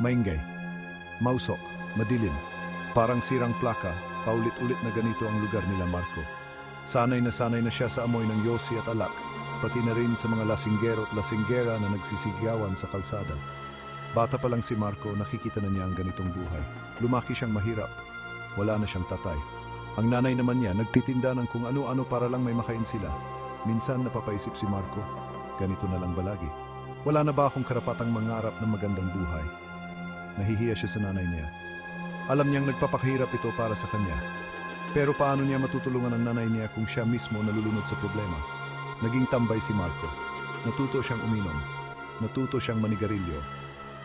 Maingay. Mausok. Madilim. Parang sirang plaka, paulit-ulit na ganito ang lugar nila Marco. Sanay na sanay na siya sa amoy ng yosi at alak, pati na rin sa mga lasinggero at lasinggera na nagsisigawan sa kalsada. Bata pa lang si Marco, nakikita na niya ang ganitong buhay. Lumaki siyang mahirap. Wala na siyang tatay. Ang nanay naman niya nagtitinda ng kung ano-ano para lang may makain sila. Minsan napapaisip si Marco, ganito na lang ba lagi? Wala na ba akong karapatang mangarap ng magandang buhay? Nahihiya siya sa nanay niya. Alam niyang nagpapakahirap ito para sa kanya. Pero paano niya matutulungan ang nanay niya kung siya mismo nalulunod sa problema? Naging tambay si Marco. Natuto siyang uminom. Natuto siyang manigarilyo.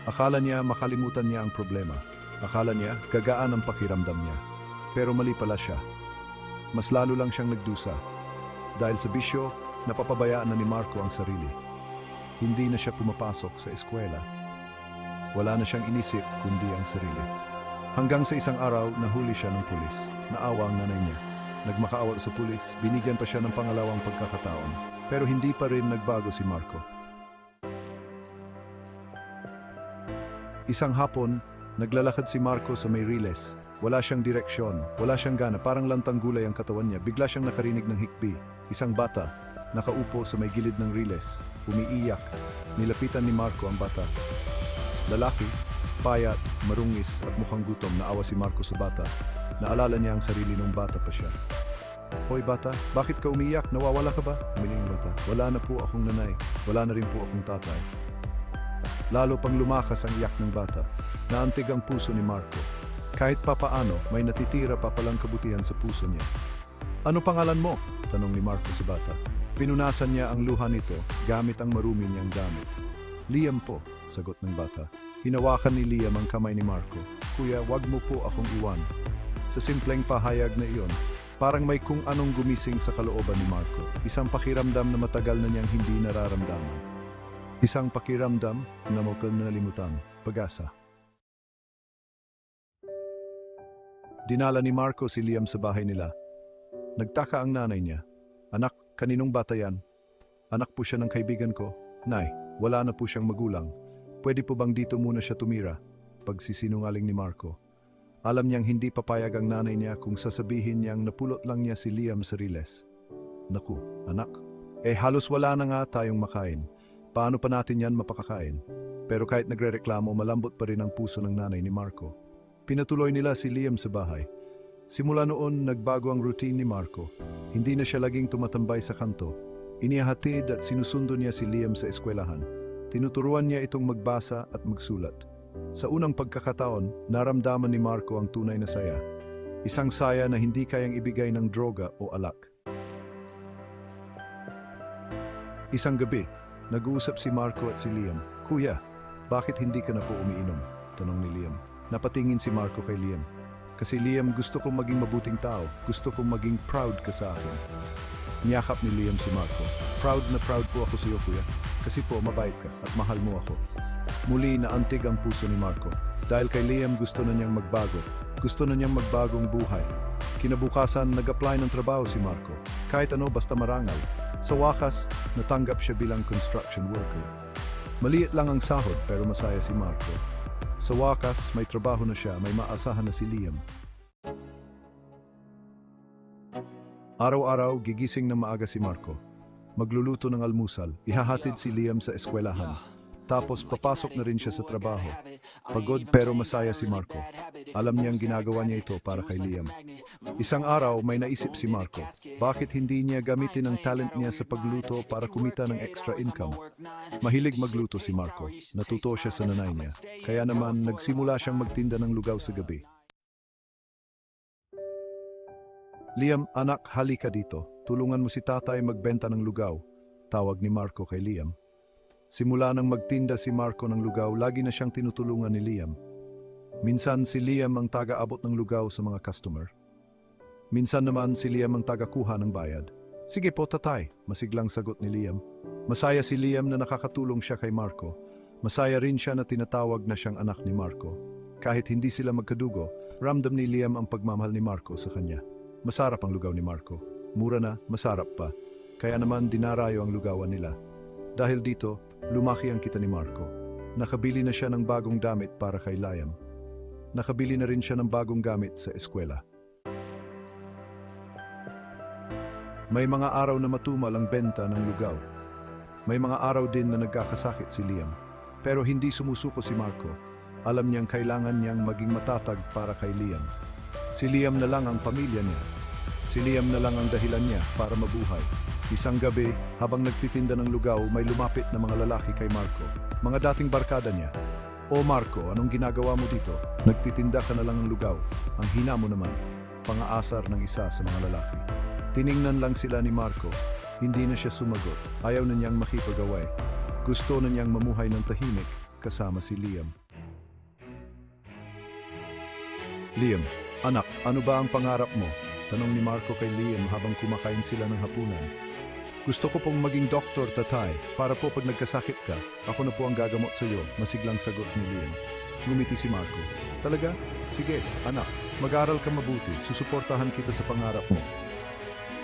Akala niya makalimutan niya ang problema. Akala niya gagaan ang pakiramdam niya. Pero mali pala siya. Mas lalo lang siyang nagdusa. Dahil sa bisyo, napapabayaan na ni Marco ang sarili. Hindi na siya pumapasok sa eskwela. Wala na siyang inisip kundi ang sarili. Hanggang sa isang araw, nahuli siya ng pulis. Naawa ang nanay niya. Nagmakaawa sa pulis, binigyan pa siya ng pangalawang pagkakataon. Pero hindi pa rin nagbago si Marco. Isang hapon, naglalakad si Marco sa may riles. Wala siyang direksyon, wala siyang gana, parang lantang gulay ang katawan niya. Bigla siyang nakarinig ng hikbi. Isang bata, nakaupo sa may gilid ng riles, umiiyak. Nilapitan ni Marco ang bata. Lalaki, payat, marungis at mukhang gutom naawa si Marco sa bata. Naalala niya ang sarili ng bata pa siya. Hoy bata, bakit ka umiiyak? Nawawala ka ba? Umiling bata. Wala na po akong nanay. Wala na rin po akong tatay. Lalo pang lumakas ang iyak ng bata. Naantig ang puso ni Marco. Kahit papaano, may natitira pa palang kabutihan sa puso niya. Ano pangalan mo? Tanong ni Marco sa bata. Pinunasan niya ang luha nito gamit ang marumi niyang gamit. Liam po, sagot ng bata. Hinawakan ni Liam ang kamay ni Marco. Kuya, wag mo po akong iwan. Sa simpleng pahayag na iyon, parang may kung anong gumising sa kalooban ni Marco. Isang pakiramdam na matagal na niyang hindi nararamdaman. Isang pakiramdam na mukha nalimutan. Pag-asa. Dinala ni Marco si Liam sa bahay nila. Nagtaka ang nanay niya. Anak, kaninong bata yan? Anak po siya ng kaibigan ko. Nay, wala na po siyang magulang. Pwede po bang dito muna siya tumira? Pagsisinungaling ni Marco. Alam niyang hindi papayag ang nanay niya kung sasabihin niyang napulot lang niya si Liam sa riles. Naku, anak. Eh halos wala na nga tayong makain. Paano pa natin yan mapakakain? Pero kahit nagrereklamo, malambot pa rin ang puso ng nanay ni Marco. Pinatuloy nila si Liam sa bahay. Simula noon, nagbago ang routine ni Marco. Hindi na siya laging tumatambay sa kanto. Inihahatid at sinusundo niya si Liam sa eskwelahan. Tinuturuan niya itong magbasa at magsulat. Sa unang pagkakataon, naramdaman ni Marco ang tunay na saya. Isang saya na hindi kayang ibigay ng droga o alak. Isang gabi, nag-uusap si Marco at si Liam. Kuya, bakit hindi ka na po umiinom? Tanong ni Liam. Napatingin si Marco kay Liam. Kasi Liam, gusto kong maging mabuting tao. Gusto kong maging proud ka sa akin. Niyakap ni Liam si Marco. Proud na proud po ako sa iyo, kuya. Kasi po, mabait ka at mahal mo ako. Muli naantig ang puso ni Marco. Dahil kay Liam gusto na niyang magbago. Gusto na niyang magbagong buhay. Kinabukasan, nag-apply ng trabaho si Marco. Kahit ano, basta marangal. Sa wakas, natanggap siya bilang construction worker. Maliit lang ang sahod pero masaya si Marco. Sa wakas, may trabaho na siya, may maasahan na si Liam. Araw-araw, gigising na maaga si Marco. Magluluto ng almusal, ihahatid si Liam sa eskwelahan. Tapos papasok na rin siya sa trabaho. Pagod pero masaya si Marco. Alam niyang ginagawa niya ito para kay Liam. Isang araw may naisip si Marco, bakit hindi niya gamitin ang talent niya sa pagluto para kumita ng extra income? Mahilig magluto si Marco. Natuto siya sa nanay niya. Kaya naman nagsimula siyang magtinda ng lugaw sa gabi. Liam, anak, halika dito. Tulungan mo si tatay magbenta ng lugaw. Tawag ni Marco kay Liam. Simula nang magtinda si Marco ng lugaw, lagi na siyang tinutulungan ni Liam. Minsan si Liam ang taga-abot ng lugaw sa mga customer. Minsan naman si Liam ang taga-kuha ng bayad. Sige po, tatay, masiglang sagot ni Liam. Masaya si Liam na nakakatulong siya kay Marco. Masaya rin siya na tinatawag na siyang anak ni Marco. Kahit hindi sila magkadugo, ramdam ni Liam ang pagmamahal ni Marco sa kanya. Masarap ang lugaw ni Marco. Mura na, masarap pa. Kaya naman dinarayo ang lugawan nila. Dahil dito, lumaki ang kita ni Marco. Nakabili na siya ng bagong damit para kay Liam. Nakabili na rin siya ng bagong gamit sa eskwela. May mga araw na matumal ang benta ng lugaw. May mga araw din na nagkakasakit si Liam. Pero hindi sumusuko si Marco. Alam niyang kailangan niyang maging matatag para kay Liam. Si Liam na lang ang pamilya niya. Si Liam na lang ang dahilan niya para mabuhay. Isang gabi, habang nagtitinda ng lugaw, may lumapit na mga lalaki kay Marco. Mga dating barkada niya. O Marco, anong ginagawa mo dito? Nagtitinda ka na lang ng lugaw. Ang hina mo naman, pangaasar ng isa sa mga lalaki. Tiningnan lang sila ni Marco. Hindi na siya sumagot. Ayaw na niyang makipag-away. Gusto na niyang mamuhay ng tahimik kasama si Liam. Liam, anak, ano ba ang pangarap mo? Tanong ni Marco kay Liam habang kumakain sila ng hapunan. Gusto ko pong maging doktor, tatay, para po pag nagkasakit ka, ako na po ang gagamot sa iyo, masiglang sagot ni Liam. Ngumiti si Marco. Talaga? Sige, anak, mag-aral ka mabuti, susuportahan kita sa pangarap mo.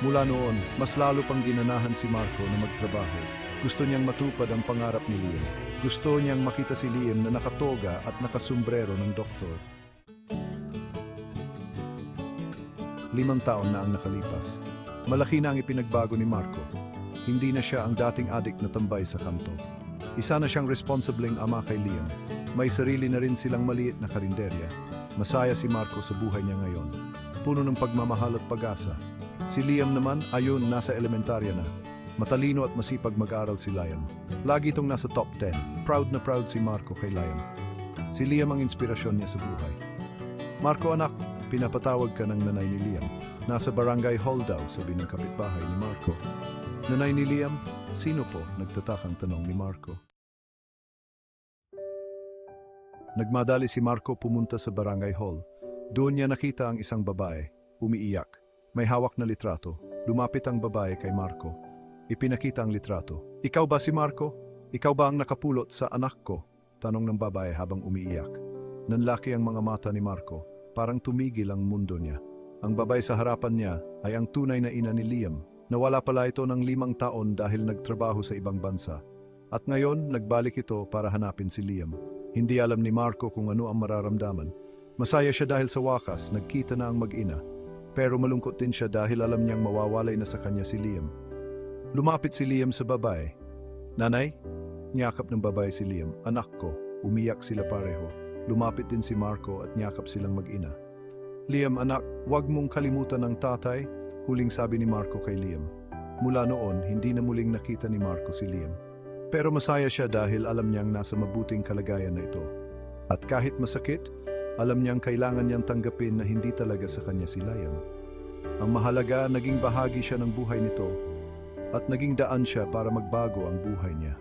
Mula noon, mas lalo pang ginanahan si Marco na magtrabaho. Gusto niyang matupad ang pangarap ni Liam. Gusto niyang makita si Liam na nakatoga at nakasumbrero ng doktor. Limang taon na ang nakalipas. Malaki na ang ipinagbago ni Marco. Hindi na siya ang dating adik na tambay sa kanto. Isa na siyang responsibleng ama kay Liam. May sarili na rin silang maliit na karinderya. Masaya si Marco sa buhay niya ngayon. Puno ng pagmamahal at pag-asa. Si Liam naman, ayon, nasa elementarya na. Matalino at masipag mag-aral si Liam. Lagi itong nasa top 10. Proud na proud si Marco kay Liam. Si Liam ang inspirasyon niya sa buhay. Marco anak, pinapatawag ka ng nanay ni Liam. Nasa barangay hall daw, sabi ng kapitbahay ni Marco. Nanay ni Liam, sino po? Nagtatakang tanong ni Marco. Nagmadali si Marco pumunta sa barangay hall. Doon niya nakita ang isang babae, umiiyak. May hawak na litrato. Lumapit ang babae kay Marco. Ipinakita ang litrato. Ikaw ba si Marco? Ikaw ba ang nakapulot sa anak ko? Tanong ng babae habang umiiyak. Nanlaki ang mga mata ni Marco. Parang tumigil ang mundo niya. Ang babae sa harapan niya ay ang tunay na ina ni Liam. Nawala pala ito ng limang taon dahil nagtrabaho sa ibang bansa. At ngayon, nagbalik ito para hanapin si Liam. Hindi alam ni Marco kung ano ang mararamdaman. Masaya siya dahil sa wakas, nagkita na ang mag-ina. Pero malungkot din siya dahil alam niyang mawawalay na sa kanya si Liam. Lumapit si Liam sa babae. Nanay? Niyakap ng babae si Liam. Anak ko. Umiyak sila pareho. Lumapit din si Marco at niyakap silang mag-ina. Liam anak, huwag mong kalimutan ng tatay, huling sabi ni Marco kay Liam. Mula noon, hindi na muling nakita ni Marco si Liam. Pero masaya siya dahil alam niyang nasa mabuting kalagayan na ito. At kahit masakit, alam niyang kailangan niyang tanggapin na hindi talaga sa kanya si Liam. Ang mahalaga, naging bahagi siya ng buhay nito at naging daan siya para magbago ang buhay niya.